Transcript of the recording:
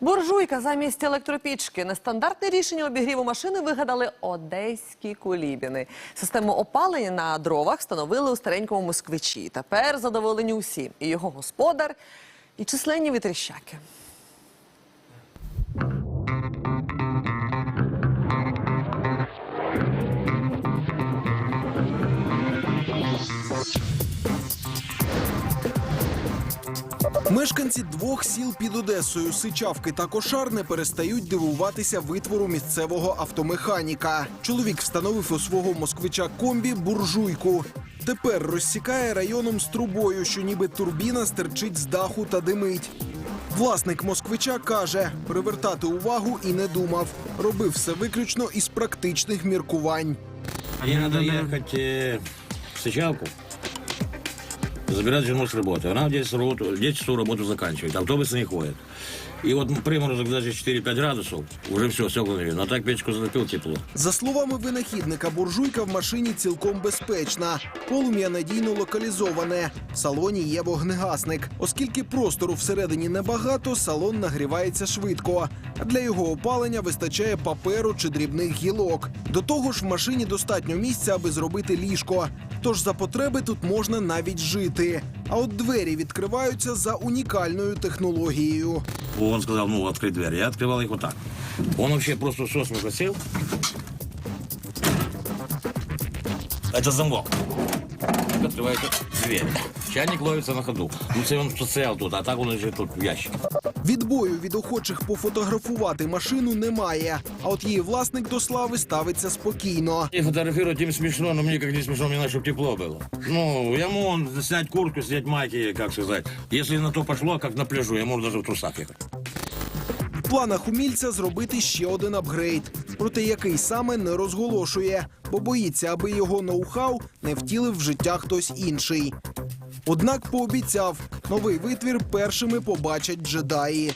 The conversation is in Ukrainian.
Буржуйка замість електропічки. Нестандартне рішення обігріву машини вигадали одеські кулібіни. Систему опалення на дровах встановили у старенькому москвичі. Тепер задоволені усі і його господар, і численні вітріщаки. Мешканці двох сіл під Одесою Сичавки та Кошар не перестають дивуватися витвору місцевого автомеханіка. Чоловік встановив у свого москвича комбі буржуйку. Тепер розсікає районом з трубою, що ніби турбіна стерчить з даху та димить. Власник москвича каже, привертати увагу і не думав. Робив все виключно із практичних міркувань. Надо ехать э, в Сычавку, забирать жену с работы. Она в 10 часов, работу- 10 часов работу заканчивает, автобусы не ходят. И вот приморозок даже 4-5 градусов, уже все, все Но а так печку затопил тепло. За словами винахідника, буржуйка в машині цілком безпечна. Полум'я надійно локалізоване. В салоні є вогнегасник. Оскільки простору всередині небагато, салон нагрівається швидко. Для його опалення вистачає паперу чи дрібних гілок. До того ж, в машині достатньо місця, аби зробити ліжко. Тож за потреби тут можна навіть жити. А от двері відкриваються за унікальною технологією. Он сказал, ну, открыть дверь. Я открывал их вот так. Он вообще просто с осмыха сел. Это замок. Так открывается дверь. Чайник ловится на ходу. Ну, це он стоял тут, а так он лежит тут в ящике. Відбою від охочих пофотографувати машину немає. А от її власник до слави ставиться спокійно. И фотографировать им смешно, но мне как не смешно, мне надо, чтобы тепло было. Ну, я могу снять куртку, снять майки, как сказать. Если на то пошло, как на пляжу, я могу даже в трусах ехать. В планах умільця зробити ще один апгрейд, проте який саме не розголошує, бо боїться, аби його ноу-хау не втілив в життя хтось інший. Однак пообіцяв, новий витвір першими побачать джедаї.